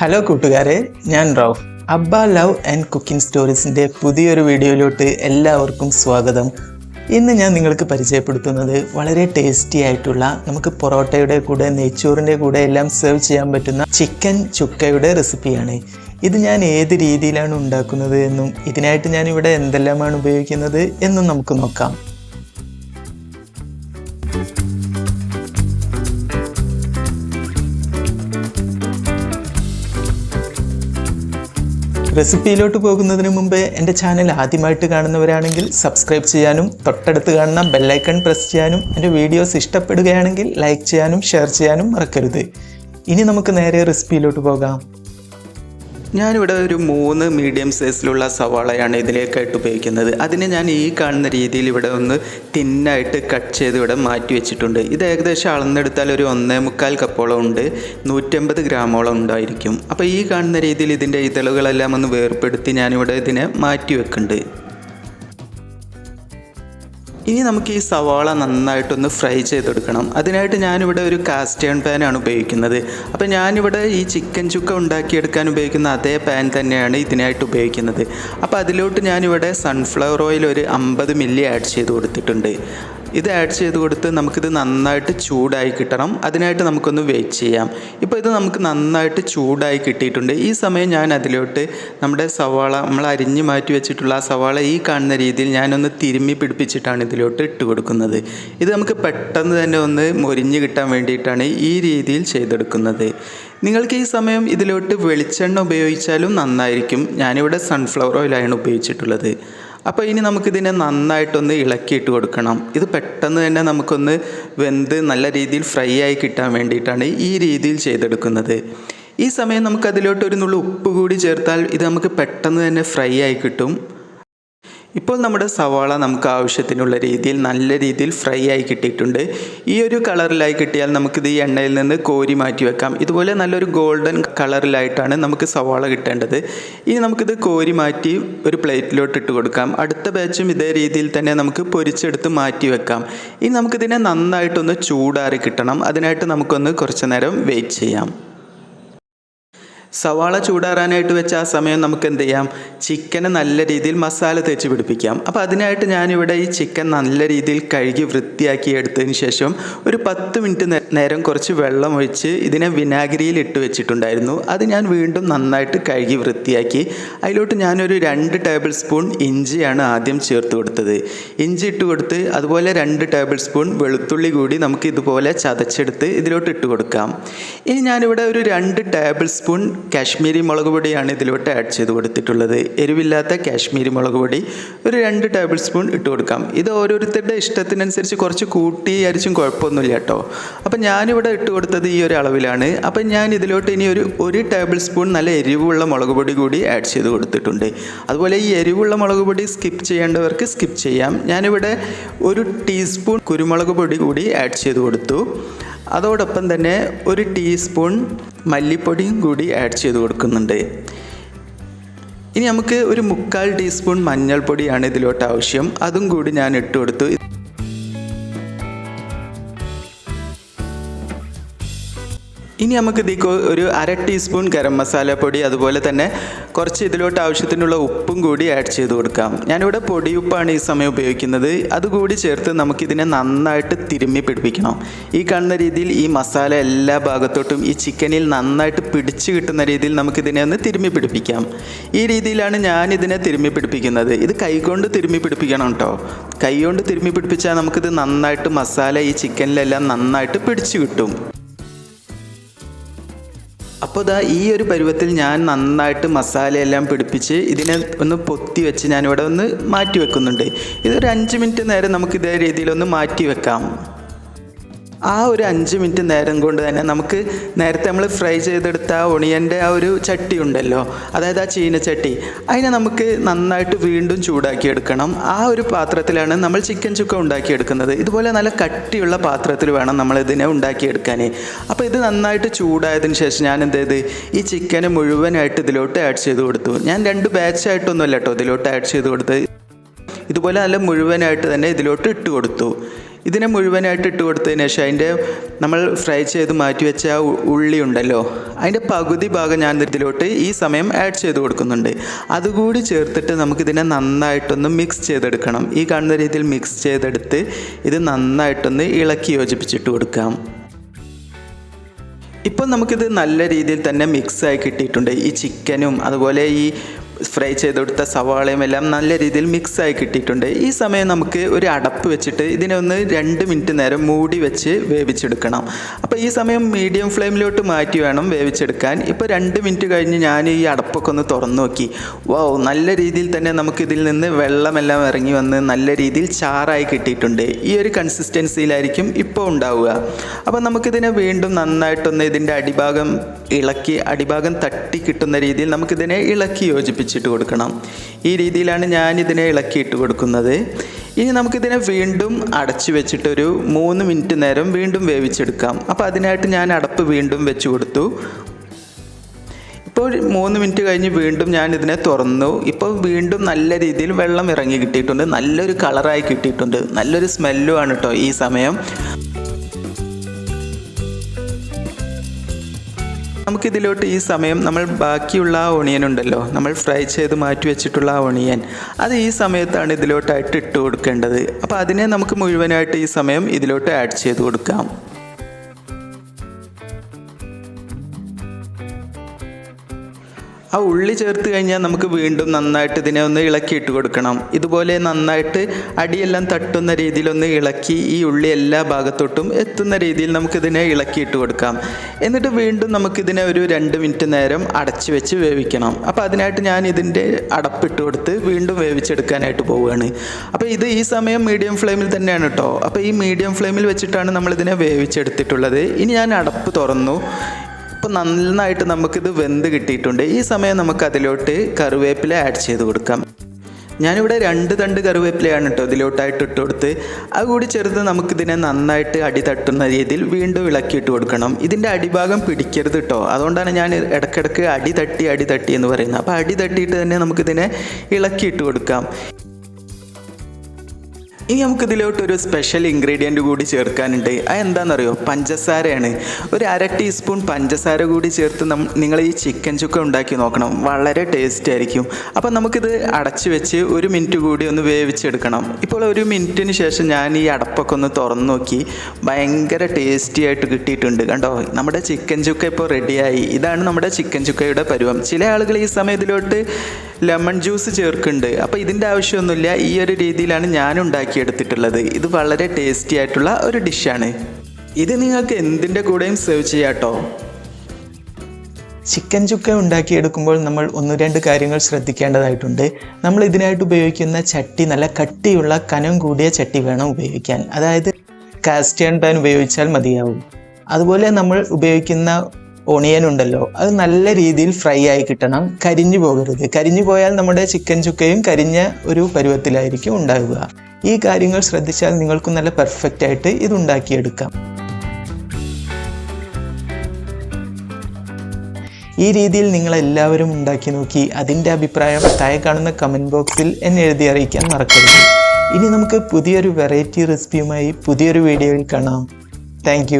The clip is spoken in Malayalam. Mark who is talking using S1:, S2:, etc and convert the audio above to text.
S1: ഹലോ കൂട്ടുകാരെ. ഞാൻ റൌഫ്. അബ്ബ ലവ് ആൻഡ് കുക്കിംഗ് സ്റ്റോറീസിന്റെ പുതിയൊരു വീഡിയോയിലോട്ട് എല്ലാവർക്കും സ്വാഗതം. ഇന്ന് ഞാൻ നിങ്ങൾക്ക് പരിചയപ്പെടുത്തുന്നത് വളരെ ടേസ്റ്റി ആയിട്ടുള്ള നമുക്ക് പൊറോട്ടയുടെ കൂടെ നെയ്ച്ചോറിന്റെ കൂടെ എല്ലാം സെർവ് ചെയ്യാൻ പറ്റുന്ന ചിക്കൻ ചുക്കയുടെ റെസിപ്പിയാണ്. ഇത് ഞാൻ ഏത് രീതിയിലാണ് ഉണ്ടാക്കുന്നത് എന്നും ഇതിനായിട്ട് ഞാൻ ഇവിടെ എന്തെല്ലാമാണ് ഉപയോഗിക്കുന്നത് എന്നും നമുക്ക് നോക്കാം. റെസിപ്പിയിലോട്ട് പോകുന്നതിന് മുമ്പ് എന്റെ ചാനൽ ആദ്യമായിട്ട് കാണുന്നവരാണെങ്കിൽ സബ്സ്ക്രൈബ് ചെയ്യാനും തൊട്ടടുത്ത് കാണുന്ന ബെല്ലൈക്കൺ പ്രസ് ചെയ്യാനും എന്റെ വീഡിയോസ് ഇഷ്ടപ്പെടുകയാണെങ്കിൽ ലൈക്ക് ചെയ്യാനും ഷെയർ ചെയ്യാനും മറക്കരുത്. ഇനി നമുക്ക് നേരെ റെസിപ്പിയിലോട്ട് പോകാം. ഞാനിവിടെ ഒരു മൂന്ന് മീഡിയം സൈസിലുള്ള സവാളയാണ് ഇതിലേക്കായിട്ട് ഉപയോഗിക്കുന്നത്. അതിനെ ഞാൻ ഈ കാണുന്ന രീതിയിൽ ഇവിടെ ഒന്ന് തിന്നായിട്ട് കട്ട് ചെയ്ത് ഇവിടെ മാറ്റി വെച്ചിട്ടുണ്ട്. ഇത് ഏകദേശം അളന്നെടുത്താൽ ഒരു ഒന്നേ മുക്കാൽ കപ്പോളം ഉണ്ട്. നൂറ്റമ്പത് ഗ്രാമോളം ഉണ്ടായിരിക്കും. അപ്പോൾ ഈ കാണുന്ന രീതിയിൽ ഇതിന്റെ ഇതളുകളെല്ലാം ഒന്ന് വേർപ്പെടുത്തി ഞാനിവിടെ ഇതിനെ മാറ്റി വെക്കുന്നുണ്ട്. ഇനി നമുക്ക് ഈ സവാള നന്നായിട്ടൊന്ന് ഫ്രൈ ചെയ്തെടുക്കണം. അതിനായിട്ട് ഞാനിവിടെ ഒരു കാസ്റ്റേൺ പാനാണ് ഉപയോഗിക്കുന്നത്. അപ്പോൾ ഞാനിവിടെ ഈ ചിക്കൻ ചുക്ക ഉണ്ടാക്കിയെടുക്കാൻ ഉപയോഗിക്കുന്ന അതേ പാൻ തന്നെയാണ് ഇതിനായിട്ട് ഉപയോഗിക്കുന്നത്. അപ്പോൾ അതിലോട്ട് ഞാനിവിടെ സൺഫ്ലവർ ഓയിൽ ഒരു അമ്പത് മില്ലി ആഡ് ചെയ്ത് കൊടുത്തിട്ടുണ്ട്. ഇത് ആഡ് ചെയ്ത് കൊടുത്ത് നമുക്കിത് നന്നായിട്ട് ചൂടായി കിട്ടണം. അതിനായിട്ട് നമുക്കൊന്ന് വെയിറ്റ് ചെയ്യാം. ഇപ്പോൾ ഇത് നമുക്ക് നന്നായിട്ട് ചൂടായി കിട്ടിയിട്ടുണ്ട്. ഈ സമയം ഞാൻ അതിലോട്ട് നമ്മുടെ സവാള നമ്മൾ അരിഞ്ഞ് മാറ്റി വെച്ചിട്ടുള്ള ആ സവാള ഈ കാണുന്ന രീതിയിൽ ഞാനൊന്ന് തിരുമ്മി പിടിപ്പിച്ചിട്ടാണ് ഇതിലോട്ട് ഇട്ട് കൊടുക്കുന്നത്. ഇത് നമുക്ക് പെട്ടെന്ന് തന്നെ ഒന്ന് മൊരിഞ്ഞ് കിട്ടാൻ വേണ്ടിയിട്ടാണ് ഈ രീതിയിൽ ചെയ്തെടുക്കുന്നത്. നിങ്ങൾക്ക് ഈ സമയം ഇതിലോട്ട് വെളിച്ചെണ്ണ ഉപയോഗിച്ചാലും നന്നായിരിക്കും. ഞാനിവിടെ സൺഫ്ലവർ ഓയിലാണ് ഉപയോഗിച്ചിട്ടുള്ളത്. അപ്പോൾ ഇനി നമുക്കിതിനെ നന്നായിട്ടൊന്ന് ഇളക്കിയിട്ട് കൊടുക്കണം. ഇത് പെട്ടെന്ന് തന്നെ നമുക്കൊന്ന് വെന്ത് നല്ല രീതിയിൽ ഫ്രൈ ആയി കിട്ടാൻ വേണ്ടിയിട്ടാണ് ഈ രീതിയിൽ ചെയ്തെടുക്കുന്നത്. ഈ സമയം നമുക്ക് ഒരു നുള്ളു ഉപ്പ് കൂടി ചേർത്താൽ ഇത് നമുക്ക് പെട്ടെന്ന് തന്നെ ഫ്രൈ ആയി കിട്ടും. ഇപ്പോൾ നമ്മുടെ സവാള നമുക്ക് ആവശ്യത്തിനുള്ള രീതിയിൽ നല്ല രീതിയിൽ ഫ്രൈ ആയി കിട്ടിയിട്ടുണ്ട്. ഈ ഒരു കളറിലായി കിട്ടിയാൽ നമുക്കിത് ഈ എണ്ണയിൽ നിന്ന് കോരി മാറ്റി വെക്കാം. ഇതുപോലെ നല്ലൊരു ഗോൾഡൻ കളറിലായിട്ടാണ് നമുക്ക് സവാള കിട്ടേണ്ടത്. ഇനി നമുക്കിത് കോരി മാറ്റി ഒരു പ്ലേറ്റിലോട്ട് ഇട്ട് കൊടുക്കാം. അടുത്ത ബാച്ചും ഇതേ രീതിയിൽ തന്നെ നമുക്ക് പൊരിച്ചെടുത്ത് മാറ്റി വെക്കാം. ഇനി നമുക്കിതിനെ നന്നായിട്ടൊന്ന് ചൂടാറി കിട്ടണം. അതിനായിട്ട് നമുക്കൊന്ന് കുറച്ച് നേരം വെയിറ്റ് ചെയ്യാം. സവാള ചൂടാറാനായിട്ട് വെച്ച ആ സമയം നമുക്ക് എന്ത് ചെയ്യാം ചിക്കന് നല്ല രീതിയിൽ മസാല തേച്ച് പിടിപ്പിക്കാം. അപ്പോൾ അതിനായിട്ട് ഞാനിവിടെ ഈ ചിക്കൻ നല്ല രീതിയിൽ കഴുകി വൃത്തിയാക്കി എടുത്തതിന് ശേഷം ഒരു പത്ത് മിനിറ്റ് നേരം കുറച്ച് വെള്ളം ഒഴിച്ച് ഇതിനെ വിനാഗിരിയിൽ ഇട്ട് വെച്ചിട്ടുണ്ടായിരുന്നു. അത് ഞാൻ വീണ്ടും നന്നായിട്ട് കഴുകി വൃത്തിയാക്കി. അതിലോട്ട് ഞാനൊരു രണ്ട് ടേബിൾ സ്പൂൺ ഇഞ്ചിയാണ് ആദ്യം ചേർത്ത് കൊടുത്തത്. ഇഞ്ചി ഇട്ട് കൊടുത്ത് അതുപോലെ രണ്ട് ടേബിൾ സ്പൂൺ വെളുത്തുള്ളി കൂടി നമുക്ക് ഇതുപോലെ ചതച്ചെടുത്ത് ഇതിലോട്ട് ഇട്ട് കൊടുക്കാം. ഇനി ഞാനിവിടെ ഒരു രണ്ട് ടേബിൾ സ്പൂൺ കാശ്മീരി മുളക് പൊടിയാണ് ഇതിലോട്ട് ആഡ് ചെയ്ത് കൊടുത്തിട്ടുള്ളത്. എരിവില്ലാത്ത കാശ്മീരി മുളക് പൊടി ഒരു രണ്ട് ടേബിൾ സ്പൂൺ ഇട്ട് കൊടുക്കാം. ഇത് ഓരോരുത്തരുടെ ഇഷ്ടത്തിനനുസരിച്ച് കുറച്ച് കൂട്ടി അരിച്ചും കുഴപ്പമൊന്നുമില്ല കേട്ടോ. അപ്പം ഞാനിവിടെ ഇട്ട് കൊടുത്തത് ഈ ഒരു അളവിലാണ്. അപ്പം ഞാൻ ഇതിലോട്ട് ഇനി ഒരു ഒരു ടേബിൾ സ്പൂൺ നല്ല എരിവുള്ള മുളക് പൊടി കൂടി ആഡ് ചെയ്ത് കൊടുത്തിട്ടുണ്ട്. അതുപോലെ ഈ എരിവുള്ള മുളക് പൊടി സ്കിപ്പ് ചെയ്യേണ്ടവർക്ക് സ്കിപ്പ് ചെയ്യാം. ഞാനിവിടെ ഒരു ടീസ്പൂൺ കുരുമുളക് പൊടി കൂടി ആഡ് ചെയ്ത് കൊടുത്തു. അതോടൊപ്പം തന്നെ ഒരു ടീസ്പൂൺ മല്ലിപ്പൊടിയും കൂടി ആഡ് ചെയ്ത് കൊടുക്കുന്നുണ്ട്. ഇനി നമുക്ക് ഒരു മുക്കാൽ ടീസ്പൂൺ മഞ്ഞൾപ്പൊടിയാണ് ഇതിലോട്ട് ആവശ്യം. അതും കൂടി ഞാൻ ഇട്ട് കൊടുത്തു. ഇനി നമുക്ക് ഇതിക്ക് ഒരു അര ടീസ്പൂൺ ഗരം മസാല പൊടി അതുപോലെ തന്നെ കുറച്ച് ഇതിലോട്ട് ആവശ്യത്തിനുള്ള ഉപ്പും കൂടി ആഡ് ചെയ്ത് കൊടുക്കാം. ഞാനിവിടെ പൊടിയുപ്പാണ് ഈ സമയം ഉപയോഗിക്കുന്നത്. അതുകൂടി ചേർത്ത് നമുക്കിതിനെ നന്നായിട്ട് തിരുമ്മി പിടിപ്പിക്കണം. ഈ കാണുന്ന രീതിയിൽ ഈ മസാല എല്ലാ ഭാഗത്തോട്ടും ഈ ചിക്കനിൽ നന്നായിട്ട് പിടിച്ചു കിട്ടുന്ന രീതിയിൽ നമുക്കിതിനെ ഒന്ന് തിരുമ്മി പിടിപ്പിക്കാം. ഈ രീതിയിലാണ് ഞാൻ ഇതിനെ തിരുമ്മി പിടിപ്പിക്കുന്നത്. ഇത് കൈകൊണ്ട് തിരുമ്മി പിടിപ്പിക്കണം കേട്ടോ കൈകൊണ്ട് തിരുമ്മി പിടിപ്പിച്ചാൽ നമുക്കിത് നന്നായിട്ട് മസാല ഈ ചിക്കനിലെല്ലാം നന്നായിട്ട് പിടിച്ചു കിട്ടും. അപ്പോൾ ഇതാ ഈ ഒരു പരുവത്തിൽ ഞാൻ നന്നായിട്ട് മസാലയെല്ലാം പിടിപ്പിച്ച് ഇതിനെ ഒന്ന് പൊത്തി വെച്ച് ഞാനിവിടെ ഒന്ന് മാറ്റി വെക്കുന്നുണ്ട് ഇതൊരു അഞ്ച് മിനിറ്റ് നേരം നമുക്ക് ഇതേ രീതിയിലൊന്ന് മാറ്റി വെക്കാം ആ ഒരു അഞ്ച് മിനിറ്റ് നേരം കൊണ്ട് തന്നെ നമുക്ക് നേരത്തെ നമ്മൾ ഫ്രൈ ചെയ്തെടുത്ത ആ ഒണിയന്റെ ആ ഒരു ചട്ടി ഉണ്ടല്ലോ. അതായത് ആ ചീനച്ചട്ടി അതിനെ നമുക്ക് നന്നായിട്ട് വീണ്ടും ചൂടാക്കിയെടുക്കണം. ആ ഒരു പാത്രത്തിലാണ് നമ്മൾ ചിക്കൻ ചുക്ക ഉണ്ടാക്കിയെടുക്കുന്നത്. ഇതുപോലെ നല്ല കട്ടിയുള്ള പാത്രത്തിൽ വേണം നമ്മൾ ഇതിനെ ഉണ്ടാക്കിയെടുക്കാൻ. അപ്പോൾ ഇത് നന്നായിട്ട് ചൂടായതിന് ശേഷം ഞാൻ എന്ത് ചെയ്ത്? ഈ ചിക്കന് മുഴുവനായിട്ട് ഇതിലോട്ട് ആഡ് ചെയ്ത് കൊടുത്തു. ഞാൻ രണ്ട് ബാച്ചായിട്ടൊന്നുമല്ല കേട്ടോ ഇതിലോട്ട് ആഡ് ചെയ്ത് കൊടുത്ത് ഇതുപോലെ നല്ല മുഴുവനായിട്ട് തന്നെ ഇതിലോട്ട് ഇട്ട് കൊടുത്തു. ഇതിനെ മുഴുവനായിട്ട് ഇട്ട് കൊടുത്തതിന് ശേഷം അതിന്റെ നമ്മൾ ഫ്രൈ ചെയ്ത് മാറ്റി വെച്ച ആ ഉള്ളി ഉണ്ടല്ലോ അതിന്റെ പകുതി ഭാഗം ഞാൻ ഇതിലോട്ട് ഈ സമയം ആഡ് ചെയ്ത് കൊടുക്കുന്നുണ്ട്. അതുകൂടി ചേർത്തിട്ട് നമുക്കിതിനെ നന്നായിട്ടൊന്ന് മിക്സ് ചെയ്തെടുക്കണം. ഈ കാണുന്ന രീതിയിൽ മിക്സ് ചെയ്തെടുത്ത് ഇത് നന്നായിട്ടൊന്ന് ഇളക്കി യോജിപ്പിച്ചിട്ട് കൊടുക്കാം. ഇപ്പം നമുക്കിത് നല്ല രീതിയിൽ തന്നെ മിക്സായി കിട്ടിയിട്ടുണ്ട്. ഈ ചിക്കനും അതുപോലെ ഈ ഫ്രൈ ചെയ്തെടുത്ത സവാളയും എല്ലാം നല്ല രീതിയിൽ മിക്സായി കിട്ടിയിട്ടുണ്ട്. ഈ സമയം നമുക്ക് ഒരു അടപ്പ് വെച്ചിട്ട് ഇതിനെ ഒന്ന് രണ്ട് മിനിറ്റ് നേരം മൂടി വെച്ച് വേവിച്ചെടുക്കണം. അപ്പോൾ ഈ സമയം മീഡിയം ഫ്ലെയിമിലോട്ട് മാറ്റി വേണം വേവിച്ചെടുക്കാൻ. ഇപ്പോൾ രണ്ട് മിനിറ്റ് കഴിഞ്ഞ് ഞാൻ ഈ അടപ്പൊക്കെ ഒന്ന് തുറന്നു നോക്കി. വൗ നല്ല രീതിയിൽ തന്നെ നമുക്ക് ഇതിൽ നിന്ന് വെള്ളമെല്ലാം ഇറങ്ങി വന്ന് നല്ല രീതിയിൽ ചാറായി കിട്ടിയിട്ടുണ്ട്. ഈ ഒരു കൺസിസ്റ്റൻസിയിലായിരിക്കും ഇപ്പോൾ ഉണ്ടാവുക. അപ്പോൾ നമുക്കിതിനെ വീണ്ടും നന്നായിട്ടൊന്ന് ഇതിന്റെ അടിഭാഗം ഇളക്കി അടിഭാഗം തട്ടി കിട്ടുന്ന രീതിയിൽ നമുക്കിതിനെ ഇളക്കി യോജിപ്പിച്ചിട്ട് കൊടുക്കണം. ഈ രീതിയിലാണ് ഞാൻ ഇതിനെ ഇളക്കിയിട്ട് കൊടുക്കുന്നത്. ഇനി നമുക്കിതിനെ വീണ്ടും അടച്ചു വെച്ചിട്ടൊരു മൂന്ന് മിനിറ്റ് നേരം വീണ്ടും വേവിച്ചെടുക്കാം. അപ്പോൾ അതിനായിട്ട് ഞാൻ അടപ്പ് വീണ്ടും വെച്ച് കൊടുത്തു. ഇപ്പോൾ മൂന്ന് മിനിറ്റ് കഴിഞ്ഞ് വീണ്ടും ഞാൻ ഇതിനെ തുറന്നു. ഇപ്പോൾ വീണ്ടും നല്ല രീതിയിൽ വെള്ളം ഇറങ്ങി കിട്ടിയിട്ടുണ്ട്. നല്ലൊരു കളറായി കിട്ടിയിട്ടുണ്ട്. നല്ലൊരു സ്മെല്ലുമാണ് കേട്ടോ ഈ സമയം. നമുക്കിതിലോട്ട് ഈ സമയം നമ്മൾ ബാക്കിയുള്ള ആ ഒണിയൻ ഉണ്ടല്ലോ നമ്മൾ ഫ്രൈ ചെയ്ത് മാറ്റി വെച്ചിട്ടുള്ള ആ ഒണിയൻ. അത് ഈ സമയത്താണ് ഇതിലോട്ടായിട്ട് ഇട്ട് കൊടുക്കേണ്ടത്. അപ്പോൾ അതിനെ നമുക്ക് മുഴുവനായിട്ട് ഈ സമയം ഇതിലോട്ട് ആഡ് ചെയ്ത് കൊടുക്കാം. ആ ഉള്ളി ചേർത്ത് കഴിഞ്ഞാൽ നമുക്ക് വീണ്ടും നന്നായിട്ട് ഇതിനെ ഒന്ന് ഇളക്കി ഇട്ട് കൊടുക്കണം. ഇതുപോലെ നന്നായിട്ട് അടിയെല്ലാം തട്ടുന്ന രീതിയിൽ ഒന്ന് ഇളക്കി ഈ ഉള്ളി എല്ലാ ഭാഗത്തോട്ടും എത്തുന്ന രീതിയിൽ നമുക്കിതിനെ ഇളക്കിയിട്ട് കൊടുക്കാം. എന്നിട്ട് വീണ്ടും നമുക്കിതിനെ ഒരു രണ്ട് മിനിറ്റ് നേരം അടച്ച് വെച്ച് വേവിക്കണം. അപ്പോൾ അതിനായിട്ട് ഞാൻ ഇതിന്റെ അടപ്പിട്ട് കൊടുത്ത് വീണ്ടും വേവിച്ചെടുക്കാനായിട്ട് പോവുകയാണ്. അപ്പോൾ ഇത് ഈ സമയം മീഡിയം ഫ്ലെയിമിൽ തന്നെയാണ് കേട്ടോ അപ്പോൾ ഈ മീഡിയം ഫ്ലെയിമിൽ വെച്ചിട്ടാണ് നമ്മളിതിനെ വേവിച്ചെടുത്തിട്ടുള്ളത്. ഇനി ഞാൻ അടപ്പ് തുറന്നു. ഇപ്പോൾ നന്നായിട്ട് നമുക്കിത് വെന്ത് കിട്ടിയിട്ടുണ്ട്. ഈ സമയം നമുക്ക് അതിലോട്ട് കറിവേപ്പില ആഡ് ചെയ്ത് കൊടുക്കാം. ഞാനിവിടെ രണ്ട് തണ്ട് കറിവേപ്പിലയാണ് കേട്ടോ ഇതിലോട്ടായിട്ട് ഇട്ട് കൊടുത്ത്. അത് കൂടി ചേർത്ത് നമുക്കിതിനെ നന്നായിട്ട് അടി തട്ടുന്ന രീതിയിൽ വീണ്ടും ഇളക്കിയിട്ട് കൊടുക്കണം. ഇതിന്റെ അടിഭാഗം പിടിക്കരുത് കേട്ടോ അതുകൊണ്ടാണ് ഞാൻ ഇടയ്ക്കിടയ്ക്ക് അടി തട്ടി അടി തട്ടി എന്ന് പറയുന്നത്. അപ്പോൾ അടി തട്ടിയിട്ട് തന്നെ നമുക്കിതിനെ ഇളക്കിയിട്ട് കൊടുക്കാം. ഇനി നമുക്കിതിലോട്ട് ഒരു സ്പെഷ്യൽ ഇൻഗ്രീഡിയന്റ് കൂടി ചേർക്കാനുണ്ട്. അത് എന്താണെന്നറിയോ പഞ്ചസാരയാണ്. ഒരു അര ടീസ്പൂൺ പഞ്ചസാര കൂടി ചേർത്ത് നിങ്ങൾ ഈ ചിക്കൻ ചുക്ക ഉണ്ടാക്കി നോക്കണം. വളരെ ടേസ്റ്റ് ആയിരിക്കും. അപ്പോൾ നമുക്കിത് അടച്ച് വെച്ച് ഒരു മിനിറ്റ് കൂടി ഒന്ന് വേവിച്ചെടുക്കണം. ഇപ്പോൾ ഒരു മിനിറ്റിന് ശേഷം ഞാൻ ഈ അടപ്പൊക്കെ ഒന്ന് തുറന്നു നോക്കി. ഭയങ്കര ടേസ്റ്റി ആയിട്ട് കിട്ടിയിട്ടുണ്ട്. കണ്ടോ? നമ്മുടെ ചിക്കൻ ചുക്ക ഇപ്പോൾ റെഡിയായി ഇതാണ് നമ്മുടെ ചിക്കൻ ചുക്കയുടെ പരുവം. ചില ആളുകൾ ഈ സമയം ഇതിലോട്ട് ലെമൺ ജ്യൂസ് ചേർക്കുന്നുണ്ട്. അപ്പോൾ ഇതിന്റെ ആവശ്യമൊന്നുമില്ല. ഈ ഒരു രീതിയിലാണ് ഞാൻ ഉണ്ടാക്കിയെടുത്തിട്ടുള്ളത് ഇത് വളരെ ടേസ്റ്റി ആയിട്ടുള്ള ഒരു ഡിഷാണ് ഇത് നിങ്ങൾക്ക് എന്തിന്റെ കൂടെയും സെർവ് ചെയ്യാട്ടോ ചിക്കൻ ചുക്ക ഉണ്ടാക്കിയെടുക്കുമ്പോൾ നമ്മൾ ഒന്ന് രണ്ട് കാര്യങ്ങൾ ശ്രദ്ധിക്കേണ്ടതായിട്ടുണ്ട്. നമ്മൾ ഇതിനായിട്ട് ഉപയോഗിക്കുന്ന ചട്ടി നല്ല കട്ടിയുള്ള കനം കൂടിയ ചട്ടി വേണം ഉപയോഗിക്കാൻ. അതായത് കാസ്റ്റേൺ പാൻ ഉപയോഗിച്ചാൽ മതിയാവും. അതുപോലെ നമ്മൾ ഉപയോഗിക്കുന്ന ഒണിയൻ ഉണ്ടല്ലോ അത് നല്ല രീതിയിൽ ഫ്രൈ ആയി കിട്ടണം. കരിഞ്ഞു പോകരുത്. കരിഞ്ഞു പോയാൽ നമ്മുടെ ചിക്കൻ ചുക്കയും കരിഞ്ഞ ഒരു പരുവത്തിലായിരിക്കും ഉണ്ടാകുക ഈ കാര്യങ്ങൾ ശ്രദ്ധിച്ചാൽ നിങ്ങൾക്ക് നല്ല പെർഫെക്റ്റ് ആയിട്ട് ഇത് ഉണ്ടാക്കിയെടുക്കാം. ഈ രീതിയിൽ നിങ്ങൾ എല്ലാവരും ഉണ്ടാക്കി നോക്കി അതിന്റെ അഭിപ്രായം താഴെ കാണുന്ന കമന്റ് ബോക്സിൽ എന്നെ എഴുതി അറിയിക്കാൻ മറക്കരുത്. ഇനി നമുക്ക് പുതിയൊരു വെറൈറ്റി റെസിപ്പിയുമായി പുതിയൊരു വീഡിയോയിൽ കാണാം. താങ്ക്